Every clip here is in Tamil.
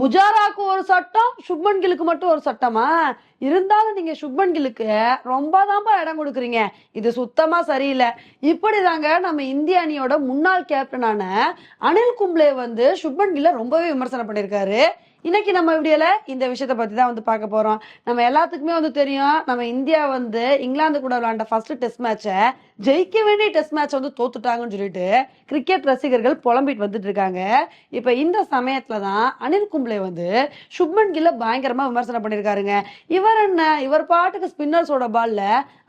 புஜாராக்கு ஒரு சட்டம் சுப்மன் கிலுக்கு மட்டும் ஒரு சட்டமா? இருந்தாலும் நீங்க சுப்மன் கிலுக்கு ரொம்ப தான்ப்பா இடம் கொடுக்குறீங்க. இது சுத்தமா சரியில்லை. இப்படிதாங்க நம்ம இந்திய அணியோட முன்னாள் கேப்டனான அனில் கும்ப்ளே வந்து சுப்மன் கில்ல ரொம்பவே விமர்சனம் பண்ணியிருக்காரு. இன்னைக்கு நம்ம வீடியோல இந்த விஷயத்த பத்தி தான் வந்து பார்க்க போறோம். நம்ம எல்லாத்துக்குமே வந்து தெரியும் நம்ம இந்தியா வந்து இங்கிலாந்து கூட விளையாண்ட ஃபர்ஸ்ட் டெஸ்ட் மேட்சை ஜெயிக்க வேண்டிய டெஸ்ட் மேட்ச் வந்து தோத்துட்டாங்கன்னு சொல்லிட்டு கிரிக்கெட் ரசிகர்கள் புலம்பிட்டு வந்துட்டு இருக்காங்க. இப்ப இந்த சமயத்துல தான் அனில் கும்ப்ளே வந்து சுப்மன் கில்ல பயங்கரமா விமர்சனம் பண்ணிருக்காருங்க. இவர் என்ன? இவர் பாட்டுக்கு ஸ்பின்னர்ஸோட பால்ல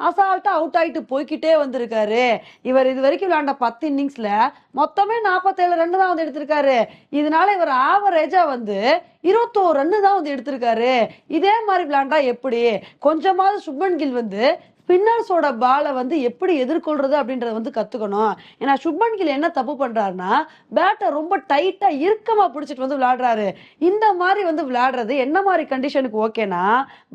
அசால்ட்டா அவுட் ஆயிட்டு போய்க்கிட்டே வந்திருக்காரு. இவர் இது வரைக்கும் விளையாண்ட பத்து இன்னிங்ஸ்ல மொத்தமே நாற்பத்தேழு ரன் தான் வந்து எடுத்திருக்காரு. இதனால இவர் ஆவரேஜா வந்து இருபத்தோரு ரன்னு தான் வந்து எடுத்திருக்காரு. இதே மாதிரி விளையாண்டா எப்படி? கொஞ்சமாவது சுப்மன் கில் வந்து ஸ்பின்னர்ஸோட பாலை வந்து எப்படி எதிர்கொள்றது அப்படின்றத வந்து கத்துக்கணும். ஏன்னா சுப்மன் கில் என்ன தப்பு பண்றாருன்னா பேட்டை ரொம்ப டைட்டா இறுக்கமா பிடிச்சிட்டு வந்து விளையாடுறாரு. இந்த மாதிரி வந்து விளையாடுறது என்ன மாதிரி கண்டிஷனுக்கு ஓகேனா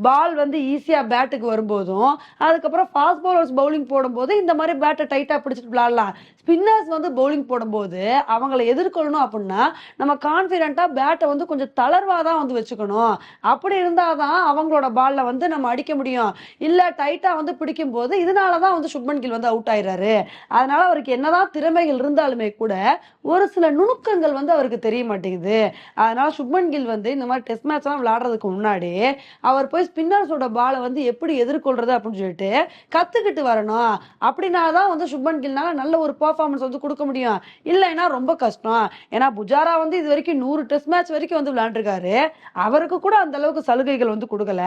பால் வந்து ஈஸியா பேட்டுக்கு வரும்போதும் அதுக்கப்புறம் ஃபாஸ்ட் பவுலர்ஸ் பவுலிங் போடும்போது இந்த மாதிரி பேட்டை டைட்டா பிடிச்சிட்டு விளையாடலாம். ஸ்பின்னர்ஸ் வந்து பவுலிங் போடும்போது அவங்கள எதிர்கொள்ளணும் அப்படின்னா நம்ம கான்ஃபிடென்ட்டா பேட்டை வந்து கொஞ்சம் தளர்வா தான் வந்து வச்சுக்கணும். அப்படி இருந்தாதான் அவங்களோட பால்ல வந்து நம்ம அடிக்க முடியும். இல்ல டைட்டா வந்து பிடிக்கும் போது இதனால தான் வந்து சுப்மன் கில் வந்து அவுட் ஆயிடுறாரு அதனால அவருக்கு என்னதான் திறமைகள் இருந்தாலுமே கூட ஒரு சில நுணுக்கங்கள் வந்து அவருக்கு தெரிய மாட்டேங்குது. அதனால சுப்மன் கில் வந்து இந்த மாதிரி டெஸ்ட் மேட்ச்லாம் எல்லாம் விளையாடுறதுக்கு முன்னாடி அவர் போய் ஸ்பின்னர்ஸோட பாலை வந்து எப்படி எதிர்கொள்றது அப்படின்னு சொல்லிட்டு கத்துக்கிட்டு வரணும். அப்படின்னா தான் வந்து சுப்மன் கில்னால நல்ல ஒரு பெர்ஃபார்மன்ஸ் வந்து கொடுக்க முடியும். இல்லைன்னா ரொம்ப கஷ்டம். ஏன்னா புஜாரா வந்து இது வரைக்கும் நூறு டெஸ்ட் மேட்ச் வரைக்கும் வந்து விளையாண்டுருக்காரு. அவருக்கு கூட அந்த அளவுக்கு சலுகைகள் வந்து கொடுக்கல.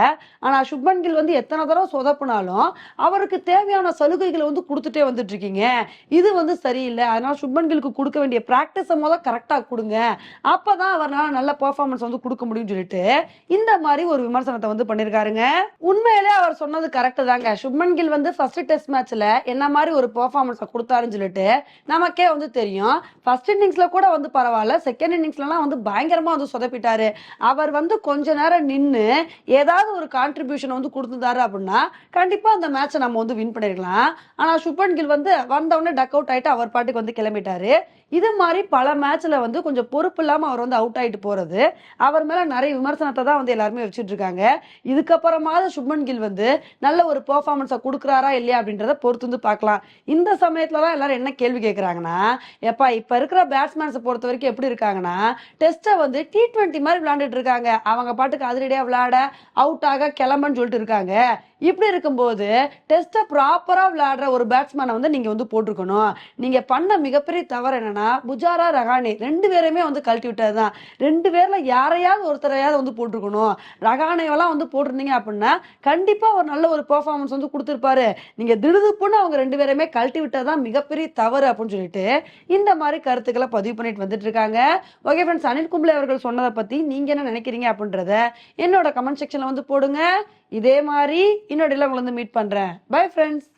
ஆனா சுப்மன் கில் வந்து எத்தனை தடவை சொதப்புனாலும் அவருக்கு தேவையான சலுகைகளை வந்து கொடுத்துட்டே வந்துட்டு இருக்கீங்க இது வந்து சரியில்லை. அதனால சுப்மன்களுக்கு கொடுக்க வேண்டிய ப்ராக்டிஸை முதல் கரெக்டா கொடுங்க. அப்பதான் அவரால் நல்ல பர்ஃபார்மன்ஸ் வந்து கொடுக்க முடியும்னு சொல்லிட்டு இந்த மாதிரி ஒரு விமர்சனத்தை வந்து பண்ணிருக்காருங்க. உண்மையிலே அவர் சொன்னது கரெக்ட் தாங்க. சுப்மன் கில் வந்து ஃபர்ஸ்ட் டெஸ்ட் மேட்ச்ல என்ன மாதிரி ஒரு பர்ஃபார்மன்ஸை கொடுத்தாருன்னு சொல்லிட்டு நமக்கே வந்து தெரியும். ஃபர்ஸ்ட் இன்னிங்ஸ்ல கூட வந்து பரவாயில்ல. செகண்ட் இன்னிங்ஸ்லலாம் வந்து பயங்கரமா வந்து சொதப்பிட்டாரு. அவர் வந்து கொஞ்ச நேரம் நின்னு ஏதாவது ஒரு கான்ட்ரிபியூஷன் வந்து கொடுத்துருந்தாரு அப்படின்னா கண்டிப்பா அந்த மேட்சை நம்ம வந்து வின் பண்ணிருக்கலாம். ஆனால் சுப்பன் கில் வந்து வந்தவுடனே டக் அவுட் ஆகிட்டு அவர் பாட்டுக்கு வந்து கிளம்பிட்டாரு. இது மாதிரி பல மேட்ச்சில் வந்து கொஞ்சம் பொறுப்பு இல்லாமல் அவர் வந்து அவுட் ஆகிட்டு போகிறது அவர் மேலே நிறைய விமர்சனத்தை தான் வந்து எல்லாருமே வச்சுட்டு இருக்காங்க. இதுக்கப்புறமாவது சுப்மன் கில் வந்து நல்ல ஒரு பெர்ஃபார்மன்ஸை கொடுக்குறாரா இல்லையா அப்படின்றத பொறுத்து வந்து பார்க்கலாம். இந்த சமயத்தில் தான் எல்லாரும் என்ன கேள்வி கேட்குறாங்கன்னா எப்பா இப்போ இருக்கிற பேட்ஸ்மேன்ஸை பொறுத்த வரைக்கும் எப்படி இருக்காங்கன்னா டெஸ்ட்டை வந்து டி ட்வெண்ட்டி மாதிரி விளையாண்டுட்டு இருக்காங்க. அவங்க பாட்டுக்கு அதிரடியாக விளையாட அவுட் ஆக கிளம்புன்னு சொல்லிட்டு இருக்காங்க. இப்படி இருக்கும்போது டெஸ்ட்டை ப்ராப்பராக விளையாடுற ஒரு பேட்ஸ்மேனை வந்து நீங்கள் வந்து போட்டிருக்கணும். நீங்கள் பண்ண மிகப்பெரிய தவறு என்னன்னா புஜாரா ரஹானே ரெண்டு பேருமே வந்து கழட்டி விட்டது தான் ரெண்டு பேரில் யாரையாவது ஒருத்தரையாவது வந்து போட்டிருக்கணும். ரகானேவெல்லாம் வந்து போட்டிருந்தீங்க அப்படின்னா கண்டிப்பாக ஒரு நல்ல ஒரு பெர்ஃபார்மன்ஸ் வந்து கொடுத்துருப்பாரு. நீங்கள் திடுதுப்புன்னு அவங்க ரெண்டு பேருமே கழட்டி விட்டது தான் மிகப்பெரிய தவறு அப்படின்னு சொல்லிட்டு இந்த மாதிரி கருத்துக்களை பதிவு பண்ணிட்டு வந்துட்டு இருக்காங்க. ஓகே ஃப்ரெண்ட்ஸ் அனில் கும்ளே அவர்கள் சொன்னதை பற்றி நீங்கள் என்ன நினைக்கிறீங்க அப்படின்றத என்னோட கமெண்ட் செக்ஷனில் வந்து போடுங்க. இதே மாதிரி இன்னொரு உங்களை வந்து மீட் பண்ணுறேன் பை ஃப்ரெண்ட்ஸ்